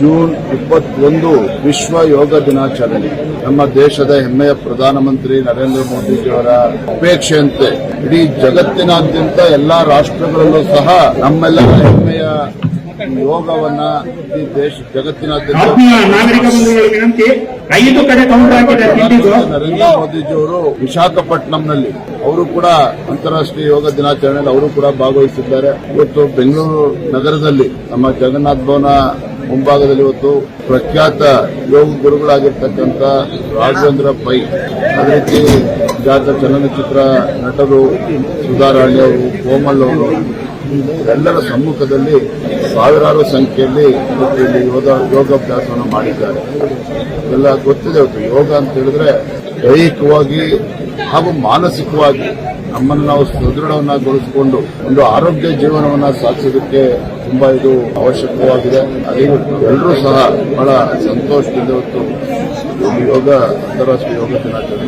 June ಇಪ್ಪತ್ತೊಂದು ವಿಶ್ವ ಯೋಗ ದಿನಾಚರಣೆ. ನಮ್ಮ ದೇಶದ ಹೆಮ್ಮೆಯ ಪ್ರಧಾನಮಂತ್ರಿ ನರೇಂದ್ರ ಮೋದಿಜಿಯವರ ಅಪೇಕ್ಷೆಯಂತೆ. ಇಡೀ ಜಗತ್ತಿನಾದ್ಯಂತ ಎಲ್ಲಾ ರಾಷ್ಟ್ರಗಳಲ್ಲೂ ಸಹ ನಮ್ಮೆಲ್ಲರ ಹೆಮ್ಮೆಯ ಯೋಗವನ್ನ ಈ ದೇಶ ಜಗತ್ತಿನಾದ್ಯಂತ ನರೇಂದ್ರ ಮೋದಿಜಿಯವರು ವಿಶಾಖಪಟ್ಟಣಂನಲ್ಲಿ ಅವರು ಕೂಡ ಅಂತಾರಾಷ್ಟ್ರೀಯ ಯೋಗ ದಿನಾಚರಣೆಯಲ್ಲಿ ಅವರು ಕೂಡ ಭಾಗವಹಿಸಿದ್ದಾರೆ. ಇವತ್ತು ಬೆಂಗಳೂರು ನಗರದಲ್ಲಿ ನಮ್ಮ ಜಗನ್ನಾಥ ಭವನ ಮುಂಭಾಗದಲ್ಲಿ ಇವತ್ತು ಪ್ರಖ್ಯಾತ ಯೋಗ ಗುರುಗಳಾಗಿರ್ತಕ್ಕಂಥ ರಾಘವೇಂದ್ರ ಪೈ ಅದೇ ರೀತಿ ಜಾತ ಚಲನಚಿತ್ರ ನಟರು ಸುಧಾರಾಣಿ ಅವರು ಕೋಮಲ್ ಅವರು ಎಲ್ಲರ ಸಮ್ಮುಖದಲ್ಲಿ ಸಾವಿರಾರು ಸಂಖ್ಯೆಯಲ್ಲಿ ಇಲ್ಲಿ ಯೋಗ, ಯೋಗಾಭ್ಯಾಸವನ್ನು ಮಾಡಿದ್ದಾರೆ. ಎಲ್ಲ ಗೊತ್ತಿದೆ ಯೋಗ ಅಂತ ಹೇಳಿದ್ರೆ ದೈಹಿಕವಾಗಿ ಹಾಗೂ ಮಾನಸಿಕವಾಗಿ ನಮ್ಮನ್ನು ನಾವು ಸದೃಢವನ್ನಾಗೊಳಿಸಿಕೊಂಡು ಒಂದು ಆರೋಗ್ಯ ಜೀವನವನ್ನ ಸಾಧಿಸೋದಕ್ಕೆ ತುಂಬಾ ಇದು ಅವಶ್ಯಕವಾಗಿದೆ. ಅದೇ ಎಲ್ಲರೂ ಸಹ ಬಹಳ ಸಂತೋಷದಿಂದ ಇವತ್ತು ಯೋಗ, ಅಂತಾರಾಷ್ಟ್ರೀಯ ಯೋಗ ದಿನಾಚರಣೆ